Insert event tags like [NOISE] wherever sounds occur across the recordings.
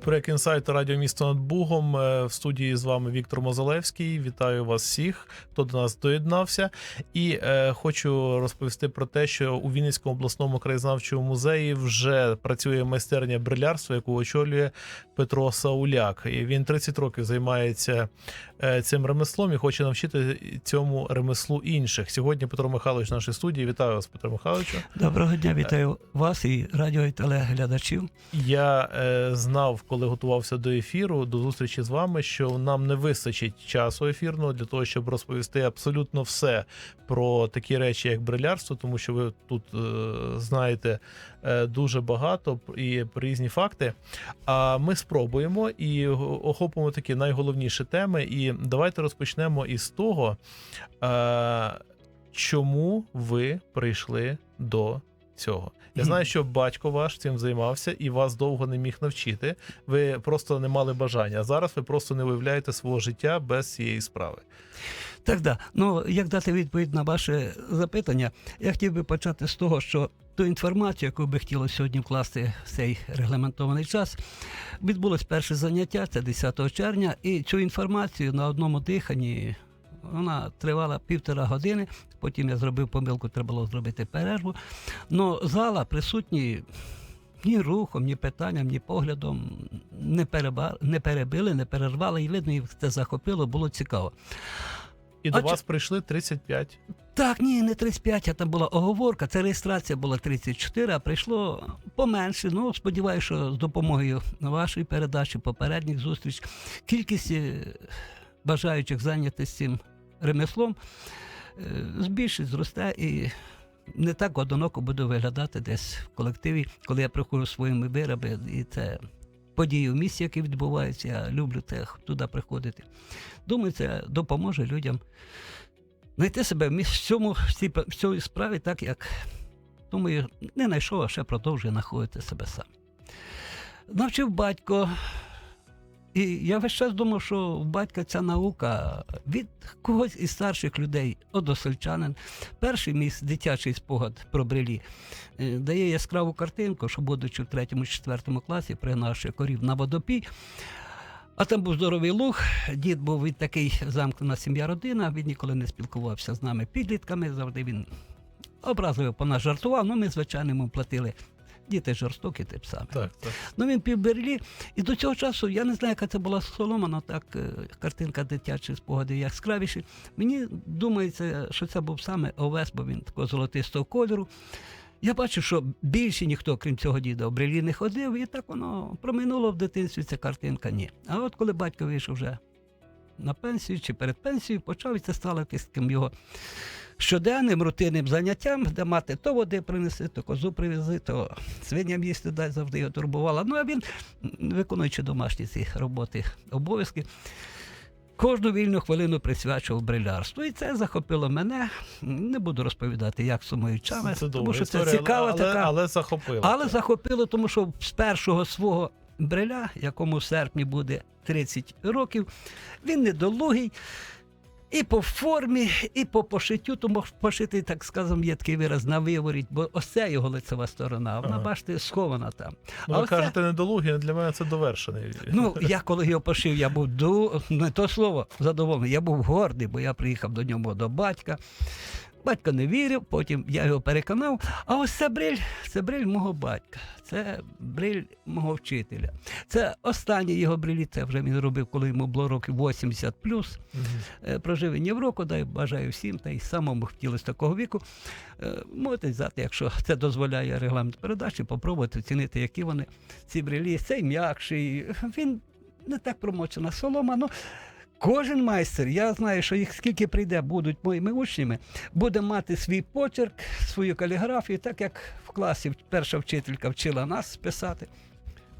Проект інсайт радіо місто над Бугом. Е, В студії з вами Віктор Мозалевський. Вітаю вас всіх, хто до нас доєднався. І е, хочу розповісти про те, що у Вінницькому обласному краєзнавчому музеї вже працює майстерня брилярства, яку очолює Петро Сауляк. І він 30 років займається е, цим ремеслом і хоче навчити цьому ремеслу інших. Сьогодні Петро Михайлович в нашій студії. Вітаю вас, Петро Михайловичу. Доброго дня, вітаю вас і радіо і телеглядачів. Я е, знав, коли готувався до ефіру, до зустрічі з вами, що нам не вистачить часу ефірного для того, щоб розповісти абсолютно все про такі речі, як брилярство, тому що ви тут е, знаєте е, дуже багато і різні факти. А ми спробуємо і охопимо такі найголовніші теми. І давайте розпочнемо із того, е, чому ви прийшли до цього. Я знаю, що батько ваш цим займався і вас довго не міг навчити. Ви просто не мали бажання. А зараз ви просто не уявляєте свого життя без цієї справи. Так, да. Ну, як дати відповідь на ваше запитання, я хотів би почати з того, що ту інформацію, яку би хотілося сьогодні вкласти в цей регламентований час, відбулось перше заняття, це 10 червня, і цю інформацію на одному диханні. Вона тривала півтора години, потім я зробив помилку, треба було зробити перерву. Но зала присутні ні рухом, ні питанням, ні поглядом не, переба... не перебили, не перервали, і видно, їх це захопило, було цікаво. І А до чи- вас прийшли 35. Так, ні, не 35, а там була оговорка. Це реєстрація була 34, а прийшло поменше. Ну, сподіваюся, що з допомогою вашої передачі, попередніх зустріч, кількість е, бажаючих зайнятися цим ремеслом збільшить, зросте і не так одиноко буду виглядати десь в колективі, коли я приходжу своїми вироби, і це події в місті, які відбуваються. Я люблю те, туди приходити. Думаю, це допоможе людям знайти себе в цьому в цій справі, так як думаю, не знайшов, а ще продовжує знаходити себе сам. Навчив батько. І я весь час думав, що у батька ця наука від когось із старших людей, односельчанин. Перший мій дитячий спогад про брелі е, дає яскраву картинку, що будучи в третьому-четвертому класі, пригнавши корів на водопій. А там був здоровий луг. Дід був від такий замкнена сім'я родина. Він ніколи не спілкувався з нами підлітками. Завжди він образливо по нас жартував. Ну, ми, звичайно, йому платили. Діти жорстокі, тип саме. Так, так. Ну він півберлі. І до цього часу я не знаю, яка це була солома, але так е, картинка дитячі спогади яскравіші. Мені думається, що це був саме овес, бо він такого золотистого кольору. Я бачу, що більше ніхто, крім цього діда, в брелі не ходив, і так воно проминуло в дитинстві ця картинка. Ні. А от коли батько вийшов вже на пенсію чи перед пенсією, почав і це стало таким його щоденним рутинним заняттям, де мати то води принеси, то козу привези, то свиням їсти дай завжди його турбувала. Ну а він, виконуючи домашні ці роботи, обов'язки. Кожну вільну хвилину присвячував брилярству. І це захопило мене. Не буду розповідати, як сумуючами, Це тому що це історія, цікава але, така. але захопило. Але захопило, тому що з першого свого бриля, якому в серпні буде 30 років, він недолугий. І по формі, і по пошиттю, тому пошитий, так скажемо, є такий вираз на виворіть, бо ось ця його лицева сторона, вона, Ага. бачите, схована там. ну, а ви оце- кажете недолугий, для мене це довершений. Ну, я коли його пошив, я був ду... не то слово задоволений, я був гордий, бо я приїхав до нього до батька. Батько не вірив, потім я його переконав. А ось це бриль, це бриль мого батька, це бриль мого вчителя. Це останні його брилі, це вже він робив, коли йому було років 80 плюс. Е, Прожив він Євроку, дай бажаю всім, та й самому хотілося такого віку. Е, Можете взяти, якщо це дозволяє регламент передачі, попробувати оцінити, які вони ці брелі. Цей м'якший, він не так промочена солома. Ну, кожен майстер, я знаю, що їх скільки прийде, будуть моїми учнями, буде мати свій почерк, свою каліграфію, так як в класі перша вчителька вчила нас писати.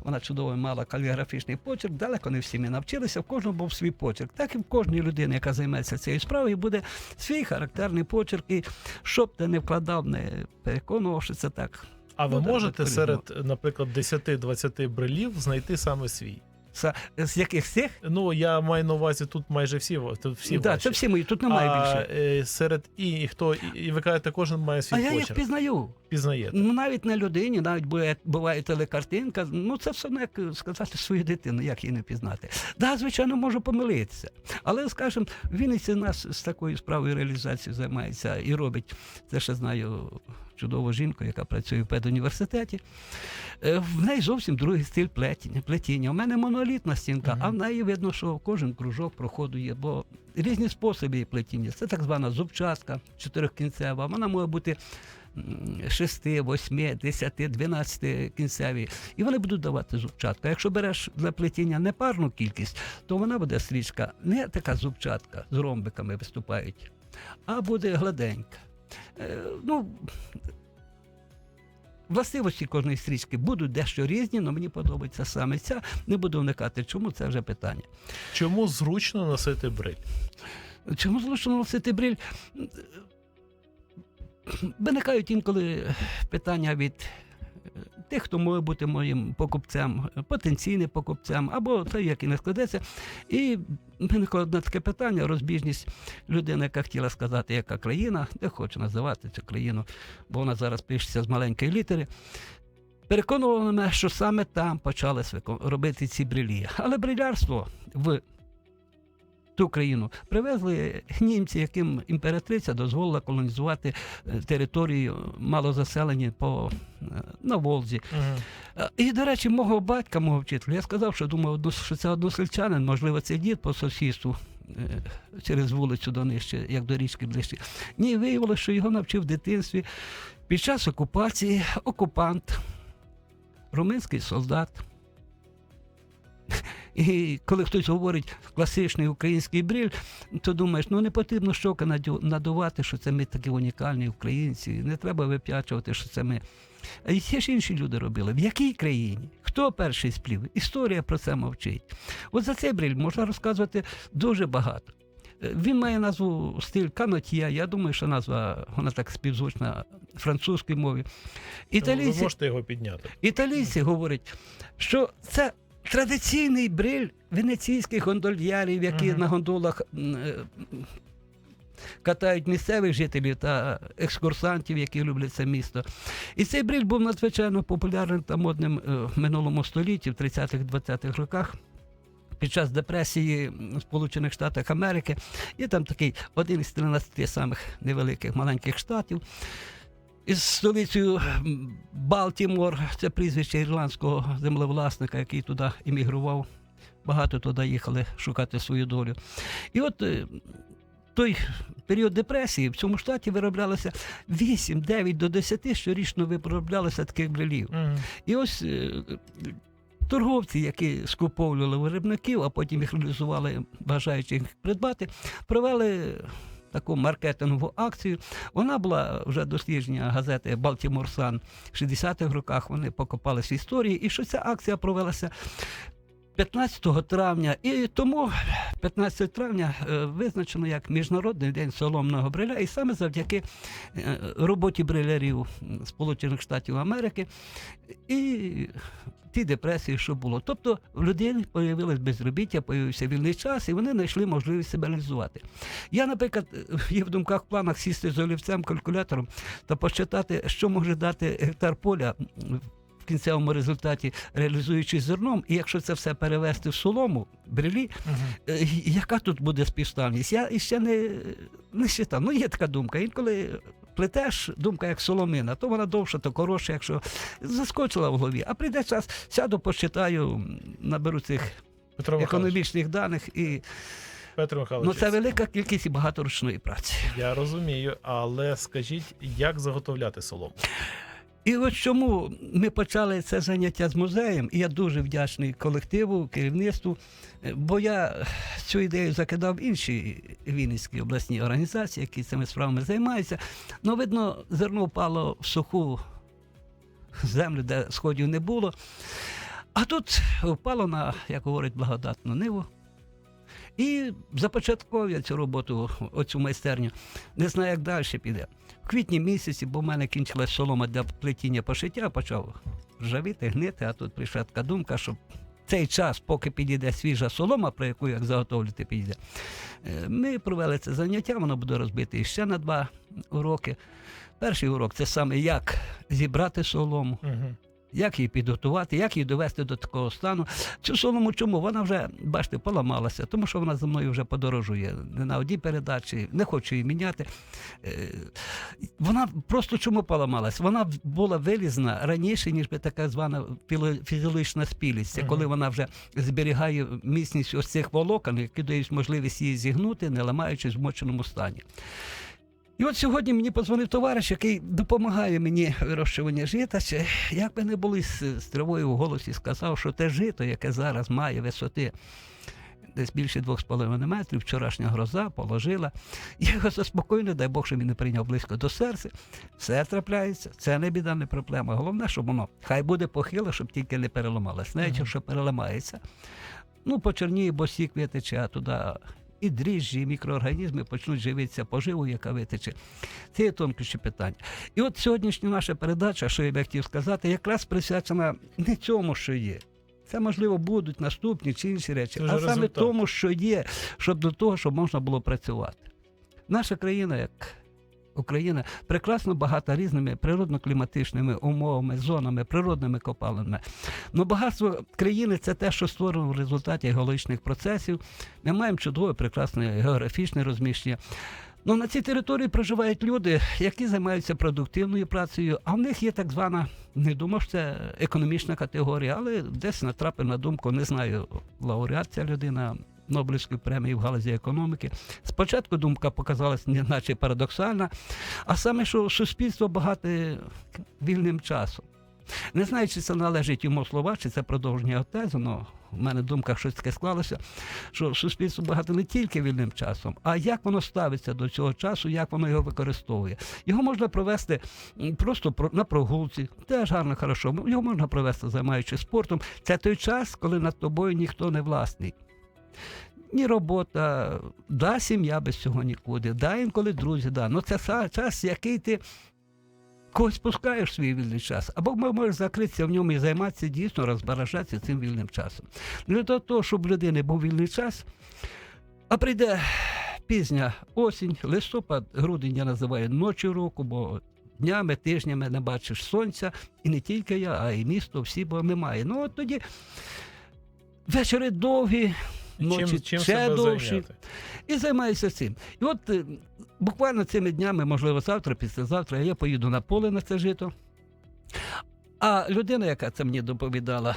Вона чудово мала каліграфічний почерк, далеко не всі ми навчилися, в кожного був свій почерк. Так і в кожній людини, яка займається цією справою, буде свій характерний почерк. І щоб ти не вкладав, не переконував, що це так. А ви Ну, можете так, серед, наприклад, 10-20 брелів знайти саме свій? Са- З яких всіх? Ну, я маю на увазі тут майже всі, тут всі да, ваші. це всі мої, тут немає а, більше. е, серед і, хто, і, і ви кажете, кожен має свій А я їх пізнаю. Пізнаєте. Ну, навіть на людині, навіть буває, буває телекартинка. Ну, це все не як сказати свою дитину, як її не пізнати. Да, звичайно, можу помилитися. Але, скажімо, в Вінниці нас з такою справою реалізації займається і робить. Це ще знаю чудову жінку, яка працює в педуніверситеті. Е, В неї зовсім другий стиль плетіння. плетіння. У мене монолітна стінка, Мгм. а в неї видно, що кожен кружок проходу є, бо різні способи її плетіння. Це так звана зубчастка чотирикінцева. Вона може бути 6, 8, 10, 12 кінцеві, і вони будуть давати зубчатка. Якщо береш для плетіння непарну кількість, то вона буде стрічка не така зубчатка з ромбиками виступають, а буде гладенька. Е, ну, Властивості кожної стрічки будуть дещо різні, але мені подобається саме ця. Не буду вникати, чому це вже питання. Чому зручно носити бриль? Чому зручно носити бриль? [CLEARS THROAT] Виникають інколи питання від е, тих, хто може бути моїм покупцем, потенційним покупцем, або той, який не складеться. І виникло одне таке питання: розбіжність людини, яка хотіла сказати, яка країна, не хоче називати цю країну, бо вона зараз пишеться з маленької літери. Переконували мене, що саме там почали робити ці брилі. Але брилярство в ту країну привезли німці, яким імператриця дозволила колонізувати е, територію малозаселені по е, на Волзі. Угу. Е, І, до речі, мого батька, мого вчителя, я сказав, що думав, що це односельчанин, можливо, це дід по сусідству через вулицю до нижче, як до річки ближче. Ні, виявилося, що його навчив в дитинстві під час окупації окупант, румунський солдат. І коли хтось говорить класичний український бриль, то думаєш, ну не потрібно щока надувати, що це ми такі унікальні українці. Не треба вип'ячувати, що це ми. А є ж інші люди робили. В якій країні? Хто перший сплів? Історія про це мовчить. От за цей бриль можна розказувати дуже багато. Він має назву стиль канотьє. Я думаю, що назва вона так співзвучна французькій мові. Ви можете його підняти. Італійці говорять, що це традиційний бриль венеційських гондольярів, які Мгм. на гондолах е, катають місцевих жителів та екскурсантів, які люблять це місто. І цей бриль був надзвичайно популярним та модним е, в минулому столітті, в 30-20-х роках. Під час депресії в Сполучених Штатах Америки, і там такий один із 13 самих невеликих маленьких штатів із столицею Балтімор, це прізвище ірландського землевласника, який туди іммігрував. Багато туди їхали шукати свою долю. І от е, той період депресії в цьому штаті вироблялося 8, 9 до 10 щорічно вироблялося таких брелів. Угу. І ось е, торговці, які скуповували виробників, а потім їх реалізували, бажаючи їх придбати, провели таку маркетингову акцію. Вона була вже дослідження газети Балтімор Сан в 60-х роках. Вони покопалися в історії, і що ця акція провелася. 15 травня, і тому 15 травня е, визначено як Міжнародний день соломного бриля, і саме завдяки е, роботі брилярів Сполучених Штатів Америки і ті депресії, що було. Тобто в людини появилось безробіття, появився вільний час, і вони знайшли можливість себе реалізувати. Я, наприклад, е, є в думках в планах сісти з олівцем, калькулятором та посчитати, що може дати гектар поля. Кінцевому результаті реалізуючи зерном, і якщо це все перевести в солому, брелі, Угу. Е, Яка тут буде співставність? Я іще не, не считав. Ну, є така думка. Інколи плетеш, думка як соломина, то вона довша, то коротша, якщо заскочила в голові. А прийде час, сяду, почитаю, наберу цих Петро економічних даних, і Петро ну, це велика кількість і багато ручної праці. я розумію, але скажіть, як заготовляти солому? І от чому ми почали це заняття з музеєм, і я дуже вдячний колективу, керівництву, е, бо я цю ідею закидав інші Вінницькі обласні організації, які цими справами займаються. Ну, видно, зерно впало в суху землю, де сходів не було. А тут впало на, як говорять, благодатну ниву. І започаткував я цю роботу, оцю майстерню. Не знаю, як далі піде. В квітні місяці, бо в мене кінчилась солома для плетіння пошиття, почав ржавіти, гнити, а тут прийшла така думка, щоб цей час, поки підійде свіжа солома, про яку як заготовлювати підійде, е, ми провели це заняття, воно буде розбите ще на два уроки. Перший урок це саме як зібрати солому, Угу. Як її підготувати, як її довести до такого стану. Цю солому чому? Вона вже, бачите, поламалася, тому що вона за мною вже подорожує не на одній передачі, не хочу її міняти. Е, Вона просто чому поламалась? Вона була вилізна раніше, ніж би така звана фізіологічна спілість. Це коли вона вже зберігає міцність ось цих волокон, які дають можливість її зігнути, не ламаючись в моченому стані. І от сьогодні мені подзвонив товариш, який допомагає мені в вирощуванні жита. Як би не були з, тривою в голосі, сказав, що те жито, яке зараз має висоти десь більше 2,5 метрів, вчорашня гроза положила. Я його заспокоєний, дай Бог, що він не прийняв близько до серця. Все трапляється, це не біда, не проблема. Головне, щоб воно хай буде похило, щоб тільки не переламалось. Навіть якщо переламається, ну почерніє, бо сік витече, а туди і дріжджі, і мікроорганізми почнуть живитися поживу, яка витече. Це є тонкіші питання. І от сьогоднішня наша передача, що я би хотів сказати, якраз присвячена не цьому, що є. Це, можливо, будуть наступні чи інші речі, Це а саме результат. тому, що є, щоб до того, щоб можна було працювати. Наша країна, як Україна, прекрасно багата різними природно-кліматичними умовами, зонами, природними копалинами. Ну, багатство країни це те, що створено в результаті геологічних процесів. Ми маємо чудове, прекрасне географічне розміщення. Ну, на цій території проживають люди, які займаються продуктивною працею, а в них є так звана, не думав, що це економічна категорія, але десь натрапив на думку, не знаю, лауреат ця людина Нобелівської премії в галузі економіки. Спочатку думка показалась неначе парадоксальна, а саме, що суспільство багате вільним часом. Не знаю, чи це належить йому слова, чи це продовження тези, але в мене думка щось таке склалося, що суспільство багато не тільки вільним часом, а як воно ставиться до цього часу, як воно його використовує. Його можна провести просто на прогулці, теж гарно, хорошо. Його можна провести, займаючись спортом. Це той час, коли над тобою ніхто не власний. Ні робота, да, сім'я без цього нікуди, да, інколи друзі, да. Ну це час, який ти когось пускаєш свій вільний час, або можеш закритися в ньому і займатися дійсно розбаражатися цим вільним часом. Для того, щоб в людини був вільний час, а прийде пізня осінь, листопад, грудень я називаю ночі року, бо днями, тижнями не бачиш сонця, і не тільки я, а й місто, всі, бо немає. Ну от тоді вечори довгі, ночі Чим, чим ще довші зайняти? і займаюся цим. І от е, буквально цими днями, можливо, завтра, післязавтра, я поїду на поле на це жито. А людина, яка це мені доповідала,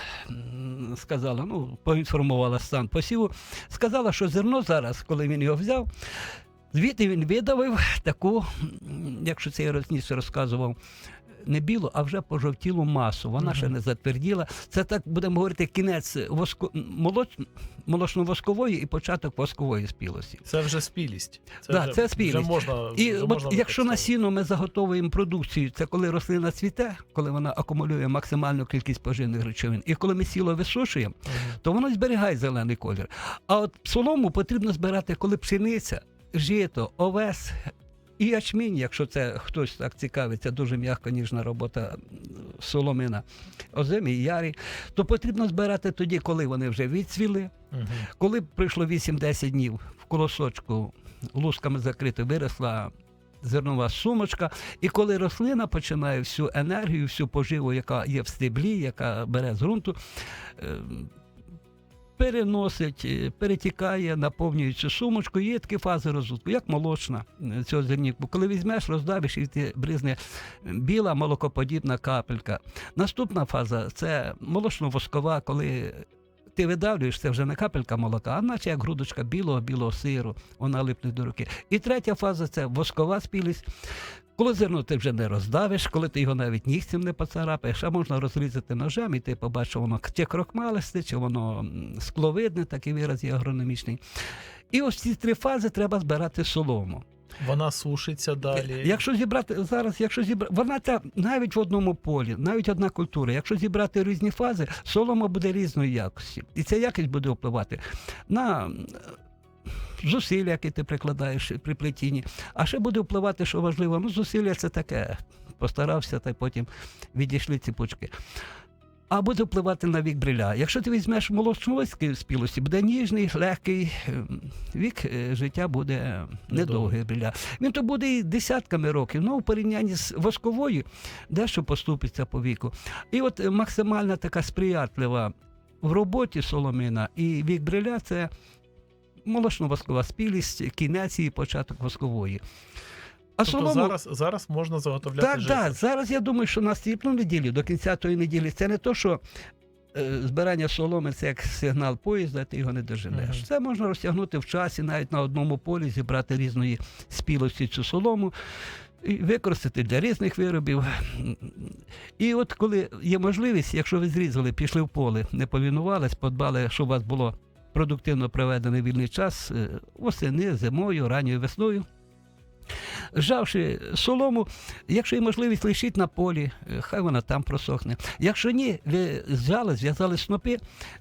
сказала, ну, поінформувала стан посіву, сказала, що зерно зараз, коли він його взяв, звідти він видавив таку, якщо це я раніше розказував, не білу, а вже пожовтілу масу. Вона Мгм. ще не затверділа. Це так будемо говорити кінець воско... молоч... молочно-воскової і початок воскової спілості. Це вже спілість. Це, Да, вже, це спілість. Вже можна, І вже от можна якщо на сіно ми заготовуємо продукцію, це коли рослина цвіте, коли вона акумулює максимальну кількість поживних речовин, і коли ми сіло висушуємо, Мгм. то воно зберігає зелений колір. А от солому потрібно збирати, коли пшениця, жито, овес. І ячмінь, якщо це хтось так цікавиться, дуже м'яко ніжна робота соломина, озимі і ярі, то потрібно збирати тоді, коли вони вже відцвіли, Мгм. коли пройшло 8-10 днів в колосочку лусками закрито, виросла зернова сумочка, і коли рослина починає всю енергію, всю поживу, яка є в стеблі, яка бере з ґрунту, е, переносить, е, перетікає, наповнює цю сумочку, є такі фази розвитку, як молочна е, цього зернівку. Коли візьмеш, роздавиш і ти бризне біла молокоподібна капелька. Наступна фаза це молочно-воскова, коли ти видавлюєш, це вже не капелька молока, а наче як грудочка білого білого сиру, вона липне до руки. І третя фаза це воскова спілість. Коли зерно ти вже не роздавиш, коли ти його навіть нігтем не поцарапаєш, а можна розрізати ножем, і ти побачиш, воно чи крокмалисте, чи воно скловидне, такий вираз є агрономічний. І ось ці три фази треба збирати солому. Вона сушиться далі. Якщо зібрати зараз, якщо зібрати, вона ця навіть в одному полі, навіть одна культура. Якщо зібрати різні фази, солома буде різної якості. І ця якість буде впливати на зусилля, які ти прикладаєш при плетінні. А ще буде впливати, що важливо, ну зусилля це таке. Постарався, та й потім відійшли ці пучки. а буде впливати на вік бриля. Якщо ти візьмеш молочновський спілості, буде ніжний, легкий ем, вік е, життя буде недовгий бриля. Він то буде і десятками років, але в порівнянні з восковою дещо поступиться по віку. І от максимальна така сприятлива в роботі соломина і вік бриля це молочно-воскова спілість, кінець і початок воскової. А Тобто зараз, зараз можна заготовляти так, так. Зараз я думаю, що наступну неділю, до кінця тої неділі, це не то, що е, збирання соломи це як сигнал поїзда, ти його не доженеш. Мгм. Це можна розтягнути в часі, навіть на одному полі, зібрати різної спілості цю солому. І використати для різних виробів. І от коли є можливість, якщо ви зрізали, пішли в поле, не повінувались, подбали, щоб у вас було продуктивно проведений вільний час е, восени, зимою, ранньою весною. Жавши солому, якщо є можливість, лишіть на полі, е, хай вона там просохне. Якщо ні, ви взяли, зв'язали снопи,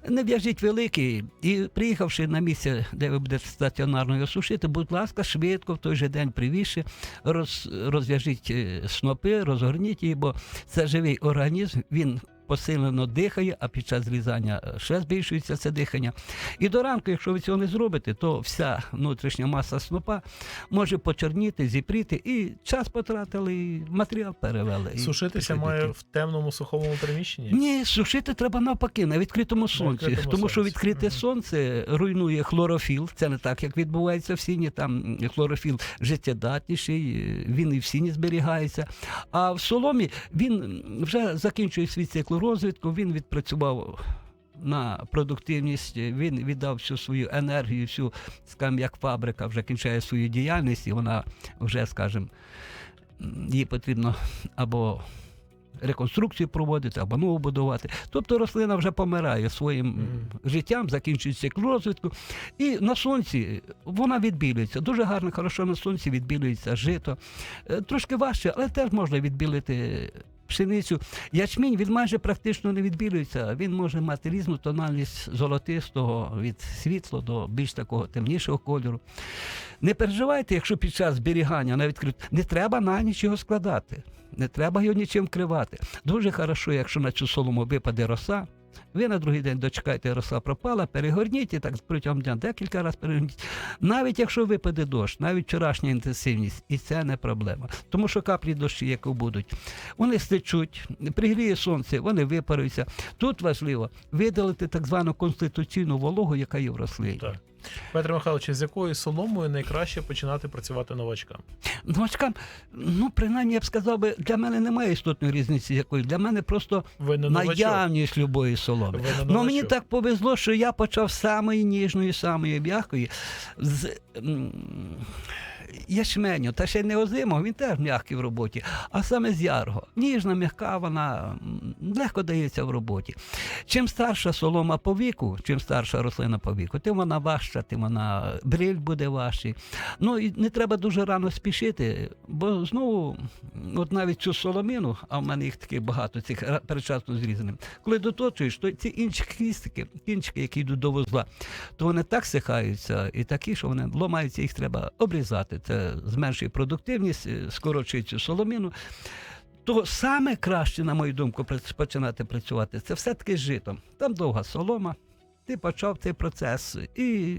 не в'яжіть великий. І приїхавши на місце, де ви будете стаціонарно його сушити, будь ласка, швидко в той же день привіше, роз, розв'яжіть е, снопи, розгорніть її, бо це живий організм, він посилено дихає, а під час зрізання е, ще збільшується це дихання. І до ранку, якщо ви цього не зробите, то вся внутрішня маса снопа може почерніти, зіпріти, і час потратили, і матеріал перевели. Сушитися має в темному суховому приміщенні. Ні, сушити треба навпаки на відкритому сонці, відкритому тому що сонці. відкрите Мгм. сонце руйнує хлорофіл. Це не так, як відбувається в сіні. Там хлорофіл життєдатніший, е, він і в сіні зберігається. А в соломі він вже закінчує свій цикл розвитку, він відпрацював. На продуктивність він віддав всю свою енергію, всю скажімо, як фабрика вже кінчає свою діяльність, і вона вже, скажімо, їй потрібно або реконструкцію проводити або нову будувати. Тобто рослина вже помирає своїм Мгм. життям, закінчується цикл розвитку. І на сонці вона відбілюється. Дуже гарно, хорошо на сонці відбілюється жито. Е, Трошки важче, але теж можна відбілити. Пшеницю. Ячмінь він майже практично не відбілюється. Він може мати різну тональність золотистого від світло до більш такого темнішого кольору. Не переживайте, якщо під час зберігання на відкрит... не треба на ніч його складати, не треба його нічим кривати. Дуже хорошо, якщо на цю солому випаде роса. Ви на другий день дочекайте, роса пропала, перегорніть і так протягом дня декілька разів перегорніть. Навіть якщо випаде дощ, навіть вчорашня інтенсивність, і це не проблема. Тому що каплі дощі, які будуть, вони стечуть, пригріє сонце, вони випаруються. Тут важливо видалити так звану конституційну вологу, яка є в рослині. Петро Михайлович, з якою соломою найкраще починати працювати новачкам? Новачкам, ну принаймні я б сказав би, для мене немає істотної різниці якої. Для мене просто Ви не новачок. наявність любої соломи. Ви не Ну мені так повезло, що я почав з самої ніжної, самої м'якої з м, ячменю, та ще не озимого, він теж м'який в роботі, а саме з ярго. Ніжна, м'яка, вона легко дається в роботі. Чим старша солома по віку, чим старша рослина по віку, тим вона важча, тим вона бриль буде важчий. Ну і не треба дуже рано спішити, бо знову, от навіть цю соломину, а в мене їх таких багато, цих передчасно зрізаних, коли доточуєш, то ці інші хвістики, кінчики, які йдуть до вузла, то вони так сихаються і такі, що вони ломаються, їх треба обрізати. Це зменшує продуктивність, е, скорочує цю соломіну. То саме краще, на мою думку, починати працювати, це все-таки з житом. Там довга солома, ти почав цей процес і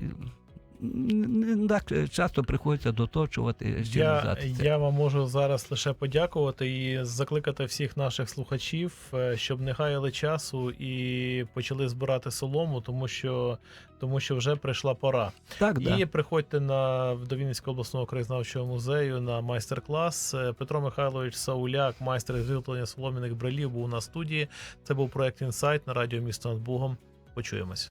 не так часто приходиться доточувати, Я, я вам можу зараз лише подякувати і закликати всіх наших слухачів, е, щоб не гаяли часу і почали збирати солому, тому що, тому що вже прийшла пора. Так, да. І приходьте на до Вінницького обласного краєзнавчого музею на майстер-клас. Е, Петро Михайлович Сауляк, майстер із виготовлення солом'яних брелів, був на студії. Це був проект інсайт на радіо місто над Богом. Почуємось.